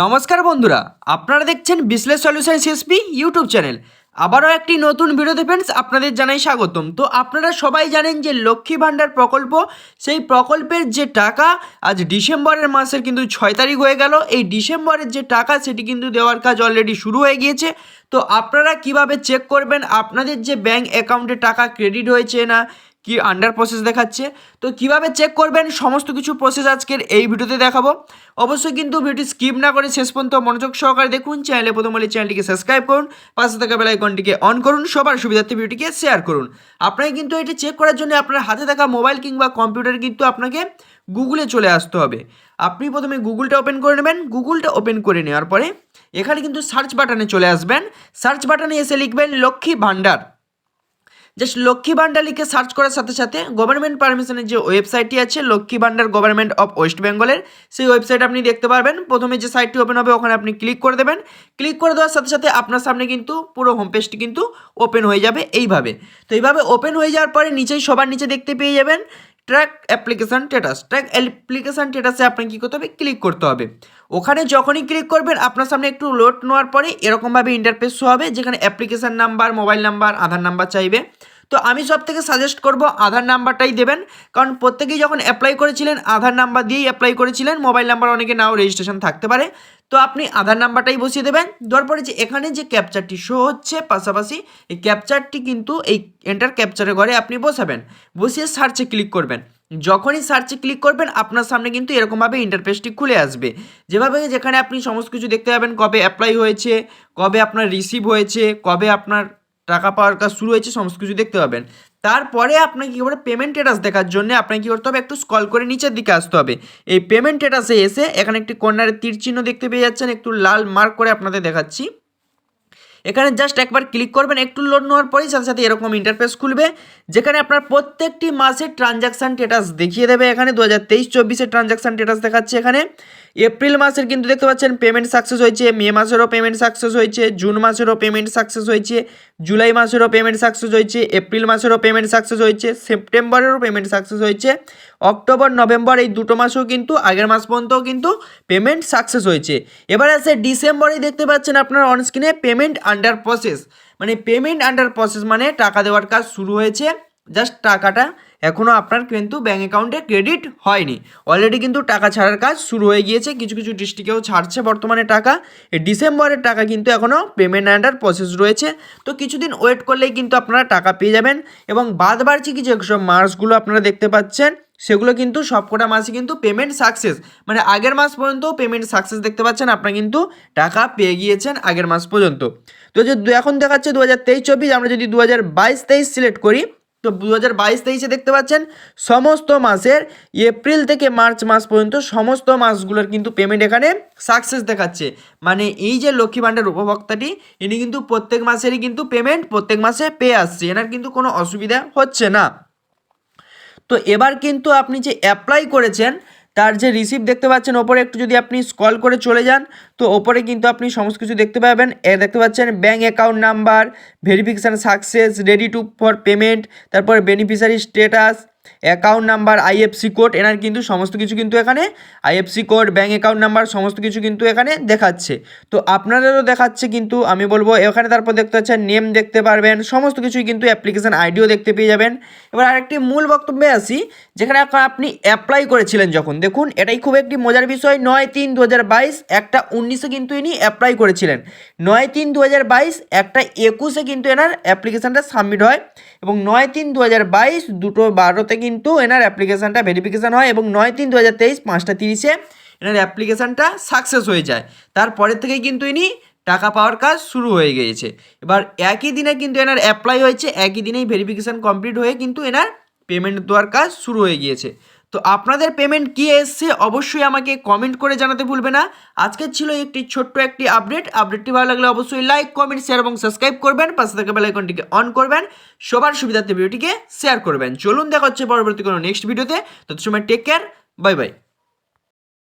নমস্কার বন্ধুরা, আপনারা দেখছেন বিসলেস সলিউশন সিএসপি ইউটিউব চ্যানেল। আবারও একটি নতুন ভিডিওতে ফ্রেন্ডস আপনাদের জানাই স্বাগতম। তো আপনারা সবাই জানেন যে লক্ষ্মী ভাণ্ডার প্রকল্প, সেই প্রকল্পের যে টাকা আজ ডিসেম্বরের মাসের কিন্তু ছয় তারিখ হয়ে গেল। এই ডিসেম্বরের যে টাকা, সেটি কিন্তু দেওয়ার কাজ অলরেডি শুরু হয়ে গিয়েছে। তো আপনারা কীভাবে চেক করবেন? আপনাদের যে ব্যাংক অ্যাকাউন্টে টাকা ক্রেডিট হয়েছে না? কি আন্ডার প্রসেস দেখাচ্ছে? তো কীভাবে চেক করবেন? সমস্ত কিছু প্রসেস আজকের এই ভিডিওতে দেখাবো। অবশ্যই কিন্তু ভিডিওটি স্কিপ না করে শেষ পর্যন্ত মনোযোগ সহকারে দেখুন। চ্যানেলে প্রথম হলে চ্যানেলটিকে সাবস্ক্রাইব করুন। পাশে থাকা বেল আইকনটিকে অন করুন। সবার সুবিধার্থে ভিডিওটিকে শেয়ার করুন। আপনাকে কিন্তু এটি চেক করার জন্য আপনার হাতে থাকা মোবাইল কিংবা কম্পিউটার কিন্তু আপনাকে গুগলে চলে আসতে হবে। আপনি প্রথমে গুগলটা ওপেন করে নেবেন। গুগলটা ওপেন করে নেওয়ার পরে এখানে কিন্তু সার্চ বাটনে চলে আসবেন। সার্চ বাটনে এসে লিখবেন লক্ষ্মী ভাণ্ডার। জাস্ট লক্ষ্মী ভাণ্ডার লিখে সার্চ করার সাথে সাথে গভর্নমেন্ট পারমিশনের যে ওয়েবসাইটটি আছে Lakshmi Bhandar government of West বেঙ্গলের সেই ওয়েবসাইট আপনি দেখতে পারবেন। প্রথমে যে সাইটটি ওপেন হবে, ওখানে আপনি ক্লিক করে দেবেন। ক্লিক করে দেওয়ার সাথে সাথে আপনার সামনে কিন্তু পুরো হোম পেজটি কিন্তু ওপেন হয়ে যাবে এইভাবে। তো এইভাবে ওপেন হয়ে যাওয়ার পরে নিচেই সবার নিচে দেখতে পেয়ে যাবেন track application status track application স্ট্যাটাসে আপনাকে কী করতে হবে? ক্লিক করতে হবে। ওখানে যখনই ক্লিক করবেন, আপনার সামনে একটু লোড নেওয়ার পরে এরকমভাবে ইন্টারফেস হবে, যেখানে application number mobile number Aadhaar number চাইবে। তো আমি সব থেকে সাজেস্ট করব আধার নাম্বারটাই দেবেন। কারণ প্রত্যেকেই যখন অ্যাপ্লাই করেছিলেন, আধার নাম্বার দিয়েই অ্যাপ্লাই করেছিলেন মোবাইল নাম্বার অনেকে নাও রেজিস্ট্রেশন থাকতে পারে। তো আপনি আধার নাম্বারটাই বসিয়ে দেবেন। দেওয়ার পরে যে এখানে যে ক্যাপচারটি শো হচ্ছে পাশাপাশি, এই ক্যাপচারটি কিন্তু এই এন্টার ক্যাপচারের ঘরে আপনি বসাবেন। বসিয়ে সার্চে ক্লিক করবেন। যখনই সার্চে ক্লিক করবেন, আপনার সামনে কিন্তু এরকমভাবে ইন্টারফেসটি খুলে আসবে। যেভাবে যেখানে আপনি সমস্ত কিছু দেখতে পাবেন, কবে অ্যাপ্লাই হয়েছে, কবে আপনার রিসিভ হয়েছে, কবে আপনার টাকা পাওয়ার কাজ শুরু হয়েছে, সমস্ত কিছু দেখতে পাবেন। তারপরে আপনাকে কী করে পেমেন্ট এটাস দেখার জন্য আপনাকে কী করতে হবে? একটু স্কল করে নিচের দিকে আসতে হবে। এই পেমেন্ট এটাসে এসে এখানে একটি কর্নারের তীর চিহ্ন দেখতে পেয়ে যাচ্ছেন, একটু লাল মার্ক করে আপনাদের দেখাচ্ছি। এখানে জাস্ট একবার ক্লিক করবেন, একটু লোড নেওয়ার পরেই সাথে সাথে এরকম ইন্টারফেস খুলবে, যেখানে আপনার প্রত্যেকটি মাসের ট্রানজাকশান স্টেটাস দেখিয়ে দেবে। এখানে দু হাজার তেইশ, চব্বিশের ট্রানজাকশান স্টেটাস দেখাচ্ছে এখানে। এপ্রিল মাসের কিন্তু দেখতে পাচ্ছেন পেমেন্ট সাকসেস হয়েছে, মে মাসেরও পেমেন্ট সাকসেস হয়েছে, জুন মাসেরও পেমেন্ট সাকসেস হয়েছে, জুলাই মাসেরও পেমেন্ট সাকসেস হয়েছে, এপ্রিল মাসেরও পেমেন্ট সাকসেস হয়েছে, সেপ্টেম্বরেরও পেমেন্ট সাকসেস হয়েছে, অক্টোবর, নভেম্বর এই দুটো মাসেও কিন্তু, আগের মাস পর্যন্তও কিন্তু পেমেন্ট সাকসেস হয়েছে। এবার আছে ডিসেম্বরেই দেখতে পাচ্ছেন আপনার অনস্ক্রিনে পেমেন্ট আন্ডার প্রসেস মানে পেমেন্ট আন্ডার প্রসেস মানে টাকা দেওয়ার কাজ শুরু হয়েছে। জাস্ট টাকাটা এখনও আপনার কিন্তু ব্যাঙ্ক অ্যাকাউন্টে ক্রেডিট হয়নি। অলরেডি কিন্তু টাকা ছাড়ার কাজ শুরু হয়ে গিয়েছে। কিছু কিছু ডিস্ট্রিক্টেও ছাড়ছে বর্তমানে টাকা। ডিসেম্বরের টাকা কিন্তু এখনও পেমেন্ট আন্ডার প্রসেস রয়েছে। তো কিছুদিন ওয়েট করলেই কিন্তু আপনারা টাকা পেয়ে যাবেন এবং বাদ বাড়ছি যে সব মাসগুলো আপনারা দেখতে পাচ্ছেন, সেগুলো কিন্তু সবকটা মাসে কিন্তু পেমেন্ট সাকসেস মানে আগের মাস পর্যন্ত পেমেন্ট সাকসেস দেখতে পাচ্ছেন, আপনারা কিন্তু টাকা পেয়ে গিয়েছেন আগের মাস পর্যন্ত। তো যে এখন দেখাচ্ছে দু হাজার তেইশ চব্বিশ, আমরা যদি দু হাজার বাইশ তেইশ সিলেক্ট করি তো দু হাজার বাইশ তেইশে দেখতে পাচ্ছেন, সমস্ত মাসের এপ্রিল থেকে মার্চ মাস পর্যন্ত সমস্ত মাসগুলোর কিন্তু পেমেন্ট এখানে সাকসেস দেখাচ্ছে। মানে এই যে লক্ষ্মী ভাণ্ডার উপভোক্তাটি, ইনি কিন্তু প্রত্যেক মাসেরই কিন্তু পেমেন্ট প্রত্যেক মাসে পেয়ে আসছে, এনার কিন্তু কোনো অসুবিধা হচ্ছে না। তো এবার কিন্তু আপনি যে অ্যাপ্লাই করেছেন তার যে রিসিপ্ট দেখতে পাচ্ছেন, ওপরে একটু যদি আপনি স্কল করে চলে যান, তো ওপরে কিন্তু আপনি সমস্ত কিছু দেখতে পাবেন। এ দেখতে পাচ্ছেন bank account number verification success ready to for payment তারপর beneficiary status account number IFC code, এনার কিন্তু সমস্ত কিছু কিন্তু এখানে IFC code, bank account number, সমস্ত কিছু কিন্তু এখানে দেখাচ্ছে। তো আপনাদেরও দেখাচ্ছে কিন্তু, আমি বলব, এখানে তারপর দেখতে পাচ্ছেন, নেম দেখতে পারবেন, সমস্ত কিছুই কিন্তু অ্যাপ্লিকেশান আইডিও দেখতে পেয়ে যাবেন। এবার আরেকটি মূল বক্তব্যে আসি, যেখানে আপনি অ্যাপ্লাই করেছিলেন যখন। দেখুন, এটাই খুব একটি মজার বিষয়, নয় তিন দু একটা উনিশে কিন্তু ইনি অ্যাপ্লাই করেছিলেন। নয় তিন দু একটা একুশে কিন্তু এনার অ্যাপ্লিকেশানটা সাবমিট হয়। এবং নয় তিন দু দুটো বারোতে কিন্তু এনার অ্যাপ্লিকেশানটা ভেরিফিকেশান হয় এবং নয় তিন দু হাজার তেইশ পাঁচটা তিরিশে এনার অ্যাপ্লিকেশানটা সাকসেস হয়ে যায়। তারপরের থেকে কিন্তু ইনি টাকা পাওয়ার কাজ শুরু হয়ে গিয়েছে। এবার একই দিনে কিন্তু এনার অ্যাপ্লাই হয়েছে, একই দিনেই ভেরিফিকেশান কমপ্লিট হয়ে কিন্তু এনার পেমেন্ট দেওয়ার কাজ শুরু হয়ে গিয়েছে। তো আপনাদের পেমেন্ট কি এসছে অবশ্যই আমাকে কমেন্ট করে জানাতে ভুলবে না। আজকে ছিল একটি ছোট্ট একটি আপডেট আপডেটটি ভালো লাগলে অবশ্যই লাইক কমেন্ট শেয়ার এবং সাবস্ক্রাইব করবেন। পাশে থাকা বেলাইকনটিকে অন করবেন। সবার সুবিধার্থে ভিডিওটিকে শেয়ার করবেন। চলুন দেখা হচ্ছে পরবর্তী কোনো নেক্সট ভিডিওতে তত সময় টেক কেয়ার বাই বাই